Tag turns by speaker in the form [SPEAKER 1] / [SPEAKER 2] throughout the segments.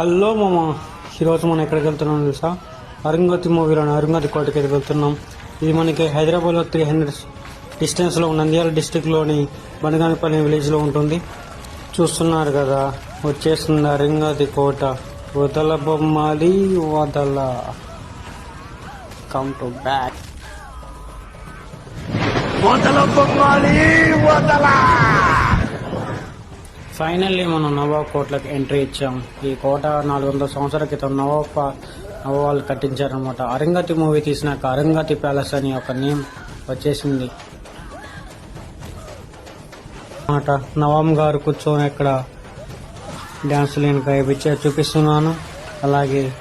[SPEAKER 1] Hello మామ. ఈరోజు మనం ఎక్కడికి వెళ్తున్నాం తెలుసా? అరుంగతి మూవీలోని అరుంగతి కోటకి అయితే వెళ్తున్నాం. ఇది మనకి హైదరాబాద్లో త్రీ హండ్రెడ్ డిస్టెన్స్లో నంద్యాల డిస్టిక్లోని బనగానపల్లి విలేజ్లో ఉంటుంది. చూస్తున్నారు కదా వచ్చేస్తుంది అరుంగతి కోట. వదల బొమ్మాలి వదల. కమ్ టు బ్యాక్ ఫైనల్లీ మనం నవాబ్ కోటలకు ఎంట్రీ ఇచ్చాం. ఈ కోట నాలుగు వందల సంవత్సరాల క్రితం నవాబ్ పా- నవాబ్ కట్టించారనమాట అరంగతి మూవీ తీసినాక అరంగతి ప్యాలెస్ అని ఒక నేమ్ వచ్చేసింది. మాట నవాబ్ గారు కూర్చొని ఇక్కడ డ్యాన్స్ లేని కైపించే చూపిస్తున్నాను. అలాగే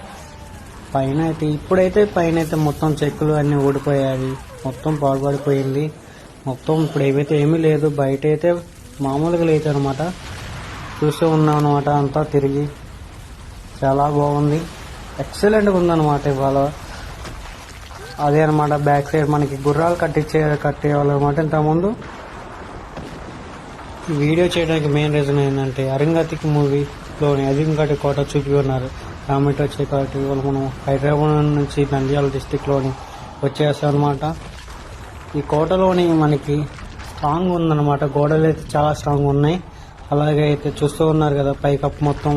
[SPEAKER 1] పైన అయితే ఇప్పుడైతే పైన అయితే మొత్తం చెక్కులు అన్నీ ఊడిపోయాయి. మొత్తం పాడుపడిపోయింది. మొత్తం ఇప్పుడు ఏమైతే ఏమీ లేదు. బయట అయితే మామూలుగా లేదు అనమాట చూస్తూ ఉన్నాం అనమాట అంతా తిరిగి. చాలా బాగుంది. ఎక్సలెంట్గా ఉందన్నమాట ఇవాళ. అదే అనమాట బ్యాక్ సైడ్ మనకి గుర్రాలు కట్టించే కట్టేవాళ్ళు అనమాట ఇంతకుముందు. వీడియో చేయడానికి మెయిన్ రీజన్ ఏంటంటే అరంగతికి మూవీలోని అజింగటి కోట చూపి ఉన్నారు. కామెంట్ వచ్చే కాబట్టి ఇవాళ మనం హైదరాబాద్ నుంచి నంద్యాల డిస్టిక్లోని వచ్చేస్తాం అనమాట ఈ కోటలోని మనకి స్ట్రాంగ్ ఉందన్నమాట. గోడలు అయితే చాలా స్ట్రాంగ్ ఉన్నాయి. అలాగే అయితే చూస్తూ ఉన్నారు కదా పైకప్పు మొత్తం.